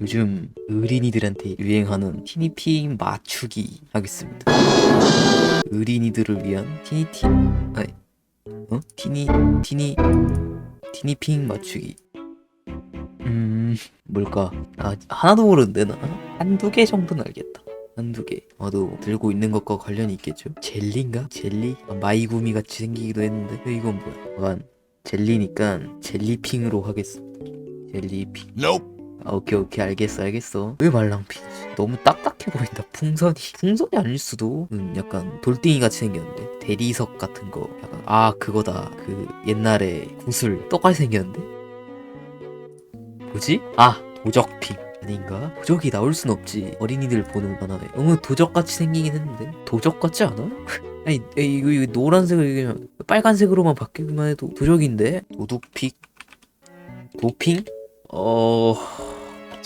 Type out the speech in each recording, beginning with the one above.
요즘 어린이들한테 유행하는 티니핑 맞추기 하겠습니다. 어린이들을 위한 티니티 아니 어 티니 티니 티니핑 맞추기. 음 뭘까? 아 하나도 모르는데 나 한두 개 정도는 알겠다. 한두 개. 아도 들고 있는 것과 관련이 있겠죠? 젤리인가? 젤리? 아, 마이구미 같이 생기기도 했는데 어, 이건 뭐야? 약간 젤리니까 젤리핑으로 하겠습니다. 젤리핑. 아, 오케이 오케이 알겠어 알겠어. 왜 말랑핑이지 너무 딱딱해 보인다. 풍선이 풍선이 아닐 수도. 음, 약간 돌덩이 같이 생겼는데? 대리석 같은 거. 약간 아 그거다. 그 옛날에 구슬 똑같이 생겼는데? 뭐지? 아 도적핑 아닌가? 도적이 나올 순 없지. 어린이들 보는 만화에. 너무 도적같이 생기긴 했는데? 도적 같지 않아? 아니 이거, 이거 노란색을 그냥 빨간색으로만 바뀌기만 해도 도적인데? 도둑픽? 도핑? 어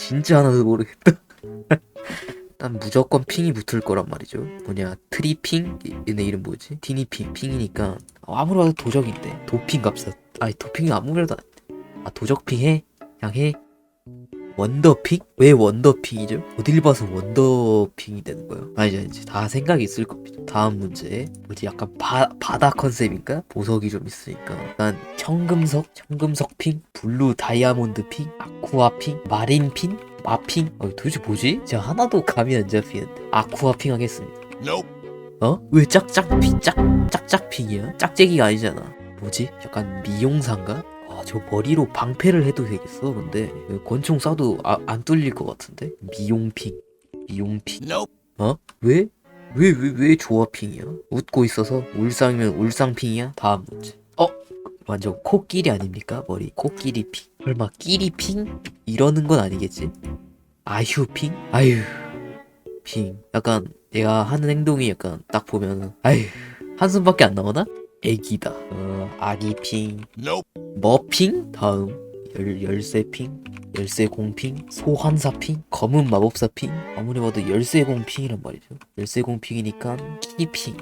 진짜 하나도 모르겠다. 난 무조건 핑이 붙을 거란 말이죠. 뭐냐 트리핑 얘네 이름 뭐지? 티니핑 핑이니까 어, 아무리 봐도 도적인데 도핑 갑시다. 아니 도핑이 아무래도 안 돼. 아 도적핑 해? 그냥 해? 원더핑? 왜 원더핑이죠? 어딜 봐서 원더핑이 되는 거예요? 아니죠 이제 다 생각이 있을 겁니다. 다음 문제 뭐지 약간 바, 바다 컨셉인가? 보석이 좀 있으니까 일단 청금석, 청금석핑, 블루 다이아몬드핑, 아쿠아핑, 마린핑, 마핑 어, 도대체 뭐지? 제가 하나도 감이 안 잡히는데 아쿠아핑 하겠습니다. 어? 왜 짝짝핑, 짝, 짝짝핑이야? 짝재기가 아니잖아. 뭐지? 약간 미용사인가? 아, 저 머리로 방패를 해도 되겠어. 근데 권총 쏴도 아, 안 뚫릴 것 같은데? 미용핑, 미용핑. 어? 왜? 왜, 왜, 왜 조화핑이야? 웃고 있어서 울상이면 울상핑이야? 다음 문제. 어? 완전 코끼리 아닙니까? 머리 코끼리 핑. 설마 끼리 핑? 이러는 건 아니겠지? 아휴 핑? 아휴. 핑. 약간 얘가 하는 행동이 약간 딱 보면은 아휴. 한숨밖에 안 나오나? 애기다. 어, 아기핑. 머핑? 다음. 열, 열쇠핑? 열쇠공핑? 소환사핑? 검은 마법사핑? 아무리 봐도 열쇠공핑이란 말이죠. 열쇠공핑이니까 키핑.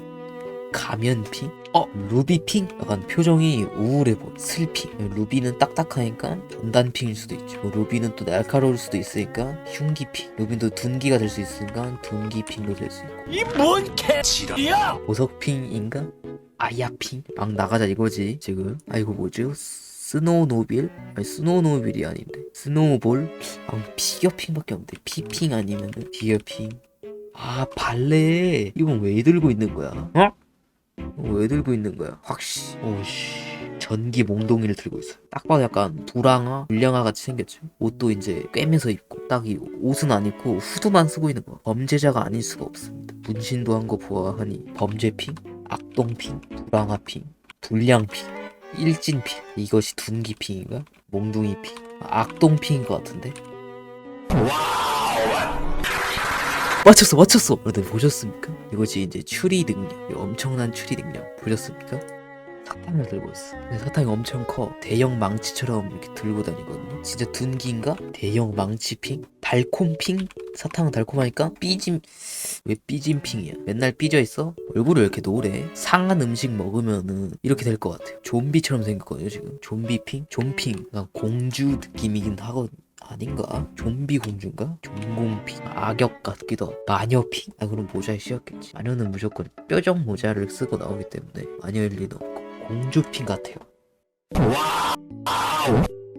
가면핑? 어? 루비핑? 약간 표정이 우울해 보여. 슬핑. 루비는 딱딱하니까 전단핑일 수도 있죠. 뭐 루비는 또 날카로울 수도 있으니까 흉기핑. 루비는 또 둔기가 될 수 있으니까 둔기핑도 될 수 있고. 이 뭔 개지랄이야! 보석핑인가? 아야핑? 막 나가자 이거지 지금 아 이거 뭐죠? 스노우노빌? 아니 스노우노빌이 아닌데 스노우볼? 아 피겨핑밖에 없는데 피핑 아니면은 피겨핑 아 발레 이건 왜 들고 있는 거야? 어? 어, 왜 들고 있는 거야? 확시 오씨 전기 몽둥이를 들고 있어 딱 봐도 약간 두랑아 불량아 같이 생겼죠 옷도 이제 꿰매서 입고 딱 이 옷은 안 입고 후드만 쓰고 있는 거 범죄자가 아닐 수가 없습니다 문신도 한 거 보아하니 범죄핑 악동핑, 불황아핑, 불량핑, 일진핑 이것이 둔기핑인가? 몽둥이핑 아, 악동핑인 것 같은데? 맞췄어 맞췄어 여러분 보셨습니까? 이것이 이제 추리 능력 이 엄청난 추리 능력 보셨습니까? 사탕을 들고 있어 근데 사탕이 엄청 커 대형 망치처럼 이렇게 들고 다니거든요 진짜 둔기인가? 대형 망치핑? 달콤핑? 사탕은 달콤하니까 삐짐 왜 삐짐핑이야 맨날 삐져있어? 얼굴을 왜 이렇게 노래 상한 음식 먹으면은 이렇게 될 것 같아요 좀비처럼 생겼거든요 지금 좀비핑? 좀핑 공주 느낌이긴 하거든 아닌가? 좀비 공주인가? 좀공핑 악역 같기도 하고 마녀핑? 아 그럼 모자에 씌었겠지 마녀는 무조건 뾰족 모자를 쓰고 나오기 때문에 마녀일 리는 없고 공주핑 같아요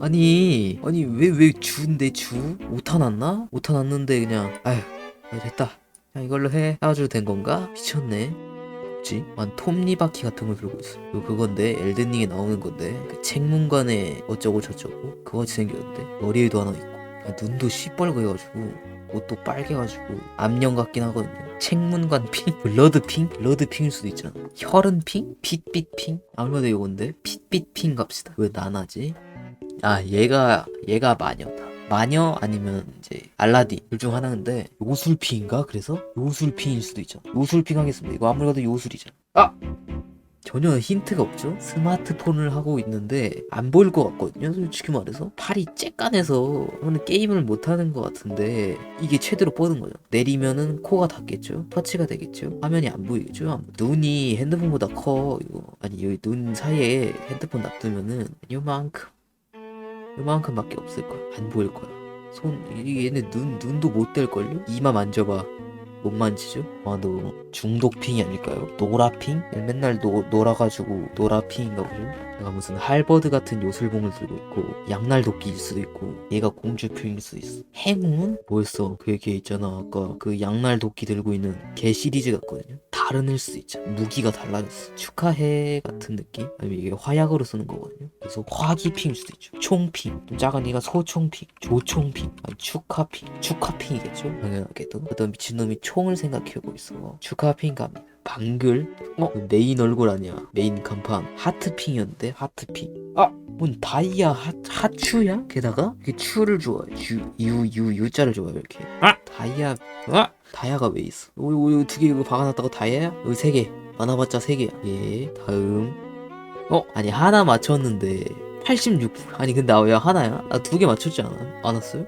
아니 아니 왜 왜 주인데 주? 오타 났나? 오타 났는데 그냥 아휴 아, 됐다 그냥 이걸로 해 해가지고 된 건가? 미쳤네 뭐지? 완 톱니바퀴 같은 걸 들고 있어 이거 그건데 엘든링에 나오는 건데 그 책문관에 어쩌고 저쩌고 그거같이 생겼는데 머리에도 하나 있고 아, 눈도 시뻘고 해가지고 옷도 빨개가지고 암령 같긴 하거든요 책문관 핑? 블러드 핑? 블러드 핑일 수도 있잖아 혈은 핑? 핏빛 핑? 아무래도 이건데 핏빛 핑 갑시다 왜 나나지? 아 얘가 얘가 마녀다 마녀 아니면 이제 알라딘 둘중 하나인데 요술핑인가 그래서? 요술핑일 수도 있잖아 요술핑 하겠습니다. 이거 아무리 봐도 요술이잖아! 아 전혀 힌트가 없죠? 스마트폰을 하고 있는데 안 보일 것 같거든요 솔직히 말해서. 팔이 쬐깐해서 오늘 게임을 못 하는 것 같은데 이게 최대로 뻗은 거죠. 내리면은 코가 닿겠죠? 터치가 되겠죠? 화면이 안 보이겠죠? 눈이 핸드폰보다 커 이거. 아니 여기 눈 사이에 핸드폰 놔두면은 요만큼 요만큼밖에 없을 거야. 안 보일 거야. 손 얘네 눈 눈도 못 뗄 걸요? 이마 만져봐 못 만지죠? 아너 중독핑이 아닐까요? 노라핑? 맨날 노, 놀아가지고 노라핑인가 보죠? 내가 무슨 할버드 같은 요술봉을 들고 있고 양날 도끼일 수도 있고 얘가 공주핑일 수도 있어 행운? 뭐였어 그걔 있잖아 아까 그 양날 도끼 들고 있는 개 시리즈 같거든요 일 수도 있잖아 무기가 달라졌어 축하해 같은 느낌? 아니면 이게 화약으로 쓰는 거거든요. 그래서 화기핑일 수도 있죠. 총핑. 좀 작은 이가 소총핑 조총핑 아니 축하핑. 축하핑이겠죠? 당연하게도. 어떤 미친놈이 총을 생각해오고 있어. 축하핑 갑니다 방글? 어? 메인 얼굴 아니야. 메인 간판. 하트핑이었는데? 하트핑. 아 뭔 다이아 하, 하추야? 게다가 이게 추를 좋아해 유유유 유자를 좋아해 이렇게. 아! 다이아. 아! 다이아가 왜 있어? 요요두개 이거 박아놨다고 다이아야? 여기 세개. 많아봤자 세 개야. 예 다음. 어? 아니 하나 맞췄는데 86 아니 근데 아, 왜 하나야? 나 두 개 맞췄지 않아? 않았어요?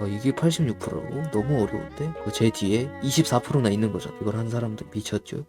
아, 이게 86%라고? 너무 어려운데? 그제 뒤에 24%나 있는 거잖아. 이걸 한 사람들 미쳤죠?